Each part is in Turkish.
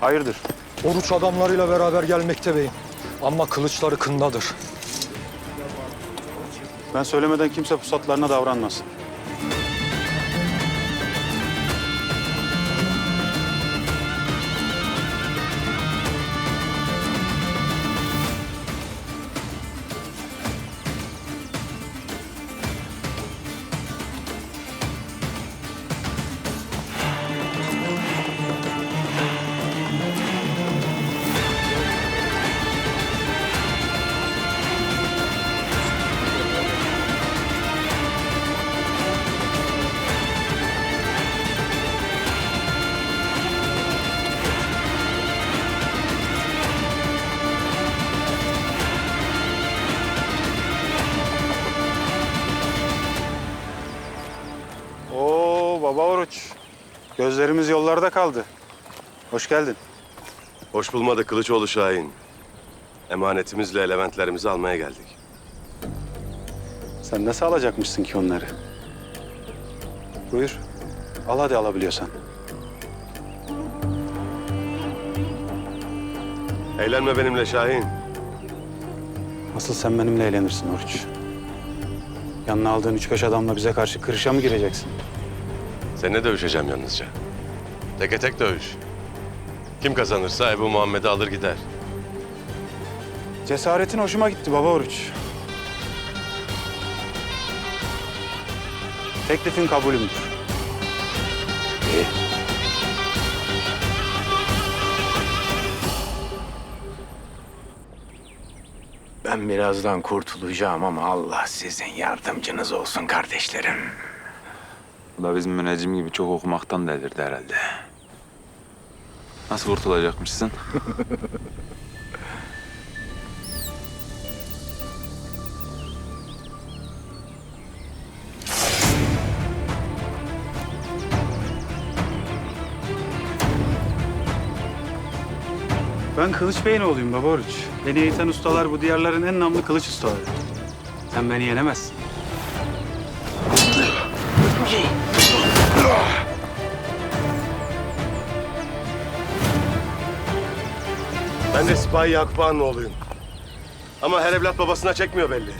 Hayırdır? Oruç adamlarıyla beraber gelmekte beyim. Ama kılıçları kındadır. Ben söylemeden kimse pusatlarına davranmasın. Baba oruç. Gözlerimiz yollarda kaldı. Hoş geldin. Hoş bulmadık Kılıçoğlu Şahin. Emanetimizle Leventlerimizi almaya geldik. Sen nasıl alacakmışsın ki onları? Buyur. Al hadi alabiliyorsan. Eğlenme benimle Şahin. Nasıl sen benimle eğlenirsin Oruç? Yanına aldığın üç beş adamla bize karşı kırışa mı gireceksin? Seninle dövüşeceğim yalnızca. Teke tek dövüş. Kim kazanırsa Ebu Muhammed'i alır gider. Cesaretin hoşuma gitti baba Oruç. Teklifin kabulümdür. İyi. Ben birazdan kurtulacağım ama Allah sizin yardımcınız olsun kardeşlerim. Bu da bizim müneccim gibi çok okumaktan delirdi herhalde. Nasıl kurtulacakmışsın? Ben Kılıç Bey'in oğluyum baba Oruç. Beni eğiten ustalar bu diyarların en namlı kılıç ustaları. Sen beni yenemezsin. Ben de Sipahi Yakup Ağa'nın oğluyum. Ama her evlat babasına çekmiyor belli.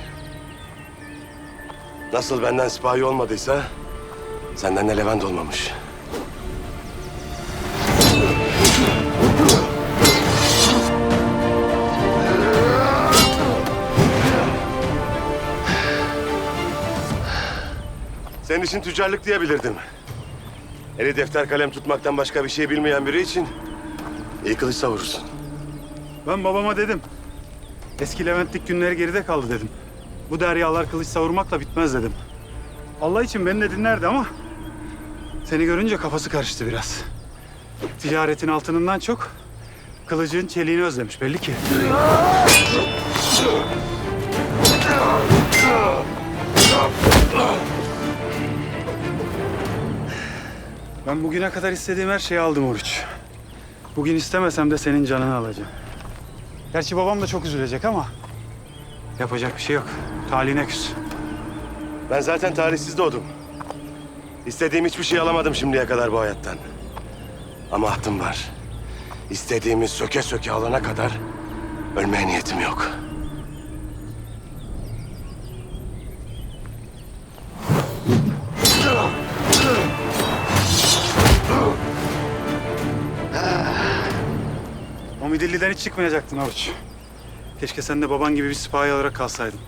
Nasıl benden sipahi olmadıysa... ...senden de Levent olmamış. Senin için tüccarlık diyebilirdim. Eli defter kalem tutmaktan başka bir şey bilmeyen biri için... ...iyi kılıç savurursun. Ben babama dedim. Eski Leventlik günleri geride kaldı dedim. Bu deryalar kılıç savurmakla bitmez dedim. Allah için beni de dinlerdi ama... ...seni görünce kafası karıştı biraz. Ticaretin altınından çok... ...kılıcın çeliğini özlemiş belli ki. Ben bugüne kadar istediğim her şeyi aldım Oruç. Bugün istemesem de senin canını alacağım. Gerçi babam da çok üzülecek ama... ...yapacak bir şey yok. Talihine küs. Ben zaten talihsiz doğdum. İstediğim hiçbir şey alamadım şimdiye kadar bu hayattan. Ama ahtım var. İstediğimi söke söke alana kadar ölmeye niyetim yok. Midilliden hiç çıkmayacaktın Oruç. Keşke sen de baban gibi bir sipahi olarak kalsaydın.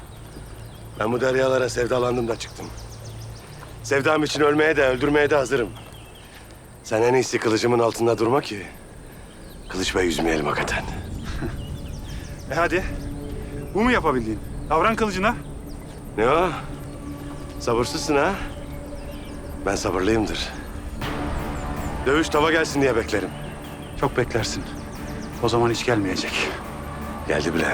Ben bu deryalara sevdalandım da çıktım. Sevdam için ölmeye de öldürmeye de hazırım. Sen en iyisi kılıcımın altında durma ki... ...Kılıç Bey yüzmeyelim hakikaten. E hadi. Bu mu yapabildiğin? Davran kılıcına. Ne o? Sabırsızsın ha? Ben sabırlıyımdır. Dövüş tava gelsin diye beklerim. Çok beklersin. O zaman hiç gelmeyecek. Geldi bile.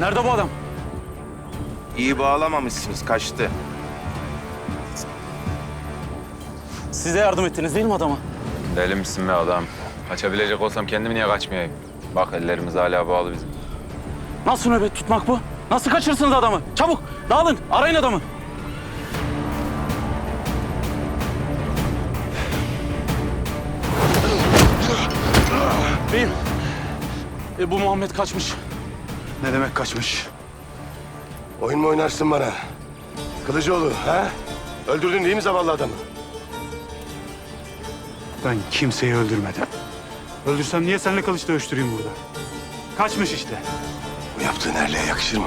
Nerede bu adam? İyi bağlamamışsınız kaçtı. Siz de yardım ettiniz değil mi adama? Deli misin be adam? Kaçabilecek olsam kendimi niye kaçmayayım? Bak ellerimiz hala bağlı bizim. Nasıl nöbet tutmak bu? Nasıl kaçırırsınız adamı? Çabuk dağılın arayın adamı. Beyim. E, bu Muhammed kaçmış. Ne demek kaçmış? Oyun mu oynarsın bana? Kılıcıoğlu ha? Öldürdün değil mi zavallı adamı? Ben kimseyi öldürmedim. Öldürsem niye seninle kılıç dövüştüreyim burada? Kaçmış işte. Bu yaptığın erliğe yakışır mı?